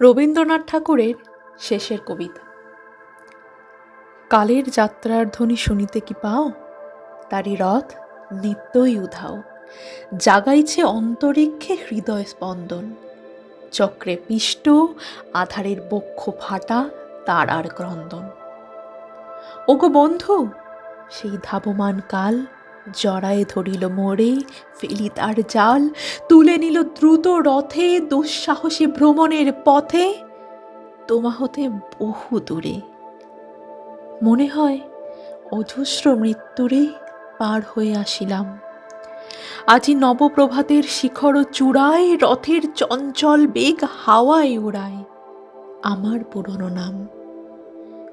রবীন্দ্রনাথ ঠাকুরের শেষের কবিতা। কালের যাত্রার ধ্বনি শুনিতে কি পাও? তারই রথ নিত্যই উধাও। জাগাইছে অন্তরিক্ষে হৃদয় স্পন্দন। চক্রে পিষ্ট আধারের বক্ষ ফাটা তারার ক্রন্দন। ওগো বন্ধু, সেই ধাবমান কাল জড়ায়ে ধরিল মোড়ে, ফেলি তার জাল, তুলে নিল দ্রুত রথে, দুঃসাহসী ভ্রমণের পথে। তোমা হতে বহু দূরে। মনে হয় অজস্র মৃত্যুরে পার হয়ে আসিলাম। আজি নবপ্রভাতের শিখর চূড়ায়, রথের চঞ্চল বেগ হাওয়ায় উড়ায়। আমার পুরনো নাম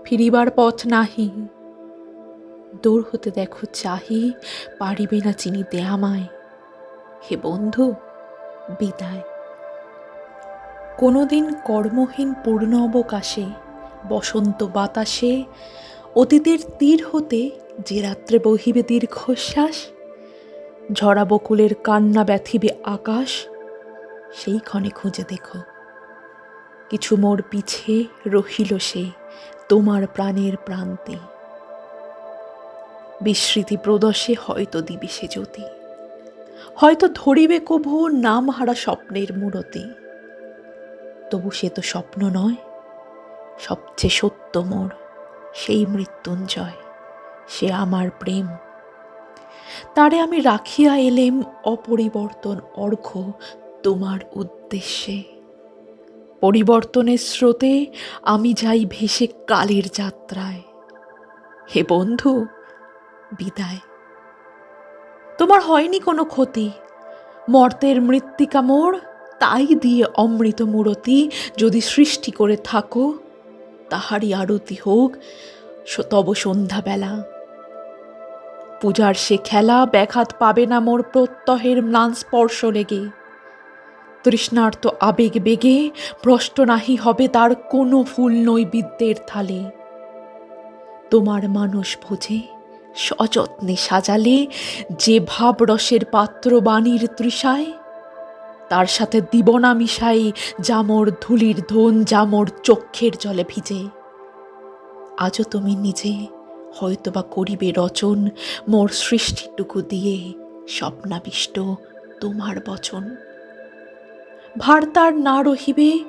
ফিরিবার পথ নাহি। দূর হতে দেখো চাহি, পারিবে না চিনিতে আমায়। হে বন্ধু, বিদায়। কোনোদিন কর্মহীন পূর্ণ অবকাশে, বসন্ত বাতাসে, অতীতের তীর হতে যে রাত্রে বহিবে দীর্ঘশ্বাস, ঝরা বকুলের কান্না ব্যথিবে আকাশ, সেই ক্ষণে খুঁজে দেখো। কিছু মোর পিছে রহিল সে তোমার প্রাণের প্রান্তে। বিস্মৃতি প্রদর্শে হয়তো দিবে সে জ্যোতি। হয়তো ধরিবে কভু নাম হারা স্বপ্নের মূরতি। তবু সে তো স্বপ্ন নয়, সবচেয়ে সত্য মোর সেই মৃত্যুঞ্জয়, সে আমার প্রেম। তারে আমি রাখিয়া এলেম অপরিবর্তন অর্ঘ তোমার উদ্দেশ্যে। পরিবর্তনের স্রোতে আমি যাই ভেসে কালের যাত্রায়। হে বন্ধু বিদায়। তোমার হয়নি কোনো ক্ষতি। মর্তের মৃত্তিকা মোর তাই দিয়ে অমৃত মূরতি যদি সৃষ্টি করে থাকো, তাহারই আরতি হোক তব সন্ধ্যাবেলা। পূজার সে খেলা ব্যাঘাত পাবে না মোর প্রত্যহের ম্লান স্পর্শ লেগে। তৃষ্ণার্ত আবেগ বেগে ভ্রষ্ট নাহি হবে তার কোনো ফুল নৈবিদ্যের থালে। তোমার মানুষ ভোজে সযত্নে সাজালে যে ভাব রসের পাত্র বাণীর তৃষায়, তার সাথে দিবনা মিশাই জামর ধুলির ধন জামর চক্ষের জলে ভিজে। আজও তুমি নিজে হয়তোবা করিবে রচন মোর সৃষ্টিটুকু দিয়ে স্বপ্নাবিষ্ট তোমার বচন। ভার তার না রহিবে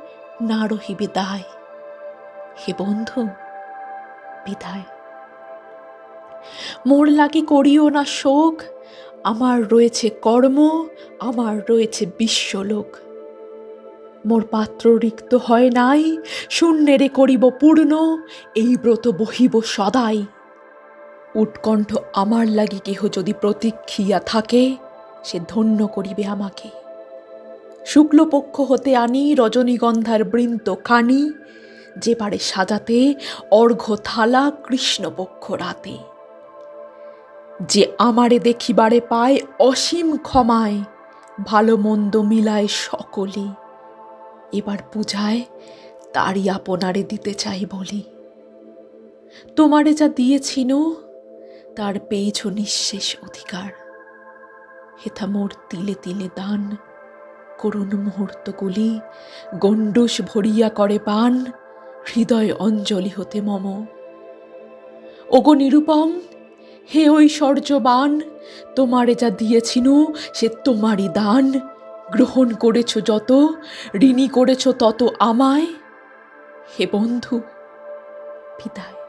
না রহিবে দায়। হে বন্ধু, বিদায়। মোর লাগি করিও না শোক। আমার রয়েছে কর্ম, আমার রয়েছে বিশ্বলোক। মোর পাত্র রিক্ত হয় নাই, শূন্যেরে করিব পূর্ণ, এই ব্রত বহিব সদাই। উৎকণ্ঠ আমার লাগি কেহ যদি প্রতীক্ষিয়া থাকে, সে ধন্য করিবে আমাকে। শুক্লপক্ষ হতে আনি রজনীগন্ধার বৃন্ত খানি, যে পারে সাজাতে অর্ঘ্য থালা কৃষ্ণপক্ষ রাতে। যে আমারে দেখিবারে পায় অসীম ক্ষমায়, ভালো মন্দ মিলায় সকলে এবার পূজায় তারই আপনারে দিতে চাই বলি। তোমারে যা দিয়েছিল, তার পেয়েছ নিঃশেষ অধিকার। হেথা মোর তিলে তিলে দান, করুণ মুহূর্তগুলি গণ্ডুস ভরিয়া করে পান, হৃদয় অঞ্জলি হতে মম। ওগো নিরুপম হে ঐশ্বর্যবান তোমারে যা দিয়েছিনু সে তোমারই দান। গ্রহণ করেছ যত, ঋণী করেছ তত আমায়। হে বন্ধু, বিদায়।